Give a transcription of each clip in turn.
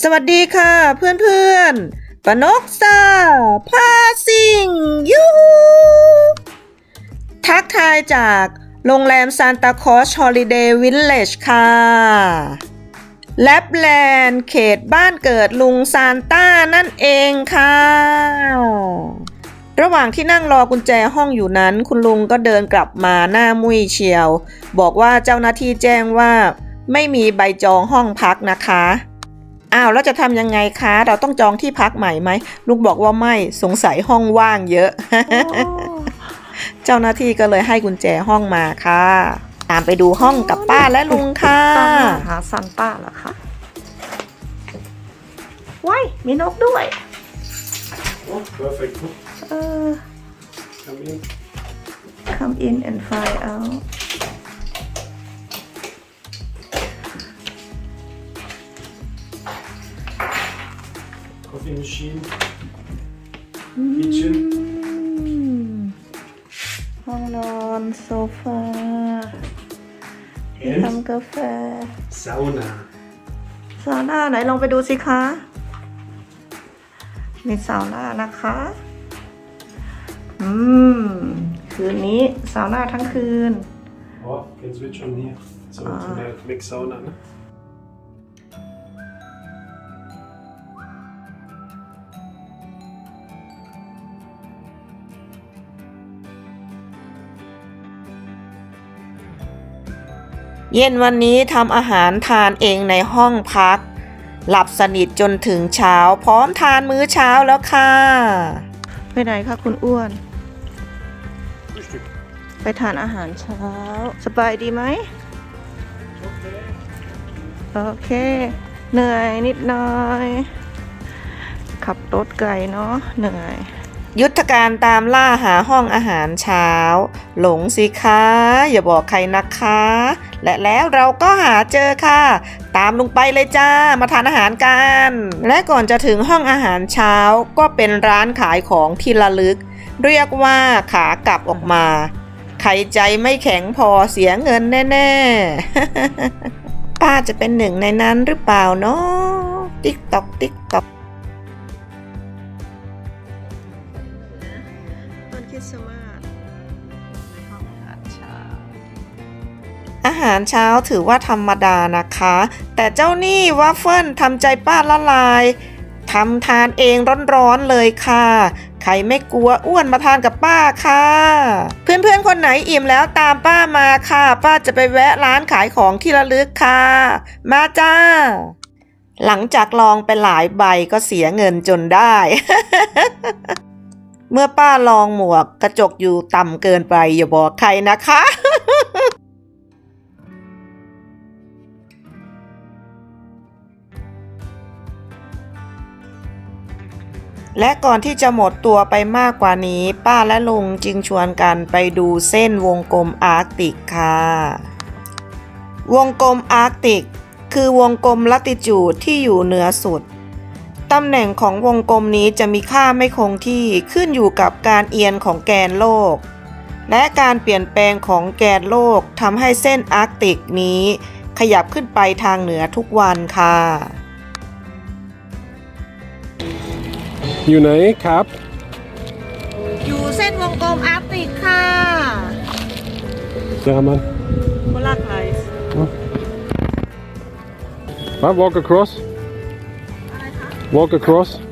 สวัสดีค่ะเพื่อนๆปนกซาพาซิงยูฮูทักทายจากโรงแรมซานตาคอสฮอลิเดย์วิลเลจค่ะแลปแลนด์เขตบ้านเกิดลุงซานต้านั่นเองค่ะ ระหว่างที่นั่งรอกุญแจห้องอยู่นั้น คุณลุงก็เดินกลับมาหน้ามุ้ยเชียว บอกว่าเจ้าหน้าที่แจ้งว่า ไม่มีใบจองห้องพักนะคะ อ้าวแล้วจะทำยังไงคะ เราต้องจองที่พักใหม่ไหมลุงบอกว่าไม่สงสัยห้องว่างเยอะ เจ้าหน้าที่ก็เลยให้กุญแจห้องมาค่ะ ตามไปดูห้องกับป้าและลุงค่ะตามหาซันต้าเหรอคะว้ายมีนกด้วย Oh, perfect. เออ Come in. come in and find out Coffee machine. Kitchen. อืมห้องนอนโซฟาที่ And ทำกาแฟ sauna. ซาวน่าไหนลองไปดูสิคะ มีซาวน่านะคะ อืม คืนนี้ซาวน่าทั้งคืน Oh, can switch on here. So Ah. automatic sauna. Ne? เย็นวันนี้ทำอาหารทานเองในห้องพัก หลับสนิทจนถึงเช้า พร้อมทานมื้อเช้าแล้วค่ะ ไปไหนคะคุณอ้วน ไปทานอาหารเช้า สบายดีไหมโอเค เหนื่อยนิดหน่อย ขับรถไกลเนาะเหนื่อย ยุทธการตามล่าหาห้องอาหารเช้า หลงสิคะอย่าบอกใครนะคะ และแล้วเราก็หาเจอค่ะ ตามลงไปเลยจ้ามาทานอาหารกัน และก่อนจะถึงห้องอาหารเช้าก็เป็นร้านขายของที่ระลึก เรียกว่าขากลับออกมา ใครใจไม่แข็งพอเสียเงินแน่ ๆ ป้าจะเป็นหนึ่งในนั้นหรือเปล่าเนาะติ๊กตอกติ๊กตอก ริสต์มาสห้องอาหารเช้า อาหารเช้าถือว่าธรรมดานะคะ แต่เจ้านี่วัฟเฟิลทำใจป้าละลายทำทานเองร้อนๆเลยค่ะ ใครไม่กลัวอ้วนมาทานกับป้าค่ะ เพื่อนๆคนไหนอิ่มแล้วตามป้ามาค่ะ ป้าจะไปแวะร้านขายของที่ระลึกค่ะ มาจ้า หลังจากลองไปหลายใบก็เสียเงินจนได้ เมื่อป้าลองหมวกกระจกอยู่ต่ำเกินไปอย่าบอกใครนะคะ และก่อนที่จะหมดตัวไปมากกว่านี้ ป้าและลุงจึงชวนกันไปดูเส้นวงกลมอาร์กติกค่ะ วงกลมอาร์กติก คือวงกลมลัติจูดที่อยู่เหนือสุด ตำแหน่งของวงกลมนี้จะมีค่าไม่คงที่ขึ้นอยู่กับการเอียงของแกนโลก และการเปลี่ยนแปลงของแกนโลกทำให้เส้นอาร์กติกนี้ ขยับขึ้นไปทางเหนือทุกวันค่ะ อยู่ไหนครับ อยู่เส้นวงกลมอาร์กติกค่ะ Daar man. โคราชไลส์ Huh? Walk across. Walk across. 아,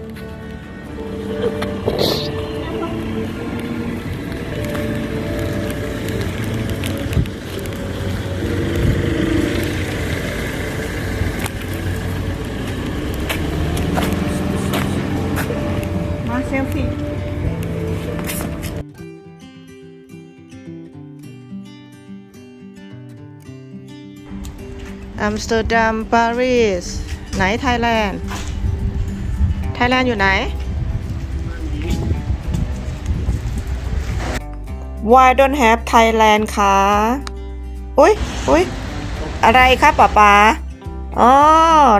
มาเซลฟี่ อัมสเตอร์ดัม ปารีส ไหนไทยแลนด์ ไ ทยแลนด์อยู่ไหน Why don't have Thailand คะอุ้ยอุ้ยอะไรคะป๊าป๊าอ๋อ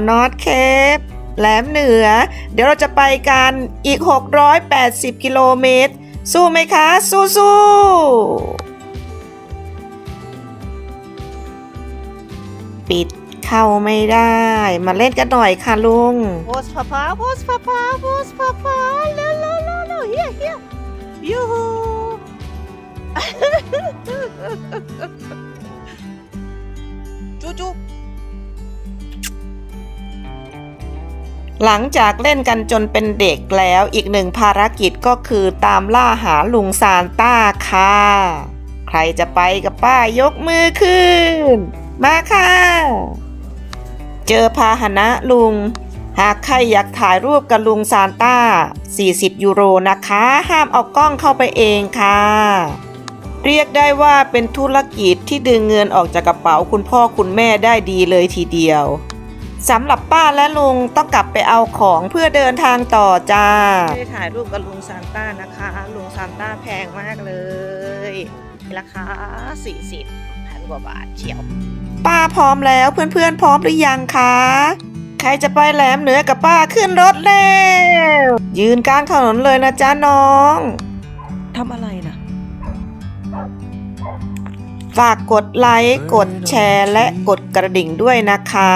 North Cape แหลมเหนือ เดี๋ยวเราจะไปกันอีก 680 กิโลเมตร สู้ไหมคะ สู้สู้ปิด เข้าไม่ได้ มาเล่นกันหน่อยค่ะลุงโพสพาพาโพสพาพาโพสพาพาเร็วเร็วเร็วเร็วเฮียเฮียยูฮูจูจูหลังจากเล่นกันจนเป็นเด็กแล้วอีกหนึ่งภารกิจก็คือตามล่าหาลุงซานต้าค่ะ ใครจะไปกับป้ายกมือขึ้น มาค่ะ เจอพาหนะลุง หากใครอยากถ่ายรูปกับลุงซานต้า 40 ยูโรนะคะ ห้ามเอากล้องเข้าไปเองค่ะ เรียกได้ว่าเป็นธุรกิจที่ดึงเงินออกจากกระเป๋าคุณพ่อคุณแม่ได้ดีเลยทีเดียวสำหรับป้าและลุงต้องกลับไปเอาของเพื่อเดินทางต่อจ้าไม่ได้ถ่ายรูปกับลุงซานต้านะคะ ลุงซานต้าแพงมากเลย ราคา40พันกว่าบาทเชียว ป้าพร้อมแล้วเพื่อนๆพร้อมหรือยังคะ ใครจะไปแหลมเหนือกับป้าขึ้นรถแล้วยืนกลางถนนเลยนะจ๊ะน้องทำอะไรนะฝากกดไลค์กดแชร์และกดกระดิ่งด้วยนะคะ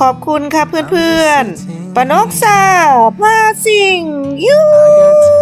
ขอบคุณค่ะเพื่อนๆปานกสาวมาสิงยู I got time